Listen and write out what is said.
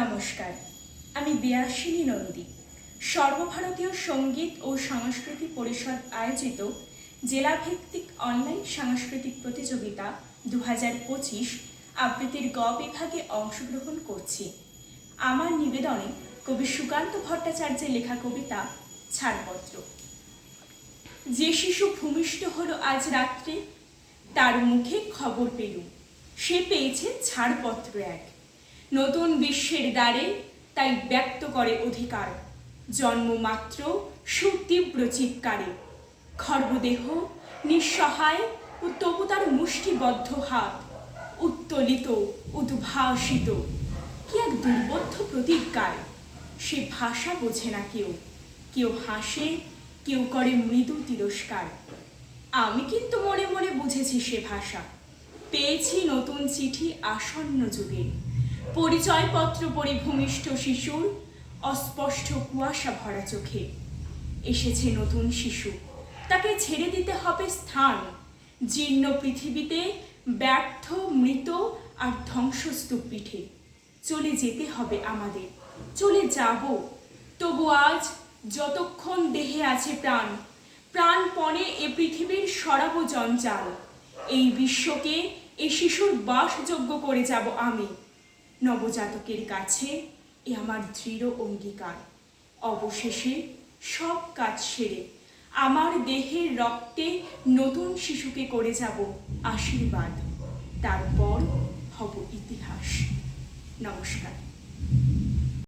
নমস্কার। আমি বিয়াসিনী নন্দী। সর্বভারতীয় সংগীত ও সাংস্কৃতিক পরিষদ আয়োজিত জেলাভিত্তিক অনলাইন সাংস্কৃতিক প্রতিযোগিতা দু হাজার পঁচিশ আবৃত্তির গ বিভাগে অংশগ্রহণ করছি। আমার নিবেদনে কবি সুকান্ত ভট্টাচার্যের লেখা কবিতা ছাড়পত্র। যে শিশু ভূমিষ্ঠ হলো আজ রাত্রে, তার মুখে খবর পেলুম। সে পেয়েছে ছাড়পত্র এক। নতুন বিশ্বের দ্বারে তাই ব্যক্ত করে অধিকার। জন্ম মাত্র সুতীব্র চিৎকারে। খর্বদেহ নিঃসহায় ও তবু তার মুষ্টিবদ্ধ হাত উত্তোলিত উদ্ভাসিত কি এক দুর্বোধ্য প্রতিজ্ঞায়। সে ভাষা বোঝে না কেউ। কেউ হাসে, কেউ করে মৃদু তিরস্কার। আমি কিন্তু মনে মনে বুঝেছি সে ভাষা। পেয়েছি নতুন চিঠি আসন্ন যুগে। পরিচয়পত্র পরিভূমিষ্ঠ শিশুর অস্পষ্ট কুয়াশা ভরা চোখে। এসেছে নতুন শিশু। তাকে ছেড়ে দিতে হবে স্থান। জীর্ণ পৃথিবীতে ব্যর্থ, মৃত আর ধ্বংসস্তূপ পিঠে। চলে যেতে হবে আমাদের। চলে যাব। তবু আজ যতক্ষণ দেহে আছে প্রাণ, প্রাণপণে এ পৃথিবীর সরাব জঞ্জাল। এই বিশ্বকে এই শিশুর বাসযোগ্য করে যাব আমি। নবজাতকের কাছে এ আমার দৃঢ় অঙ্গীকার। অবশেষে সব কাজ সেরে আমার দেহের রক্তে নতুন শিশুকে করে যাব আশীর্বাদ। তারপর হব ইতিহাস। নমস্কার।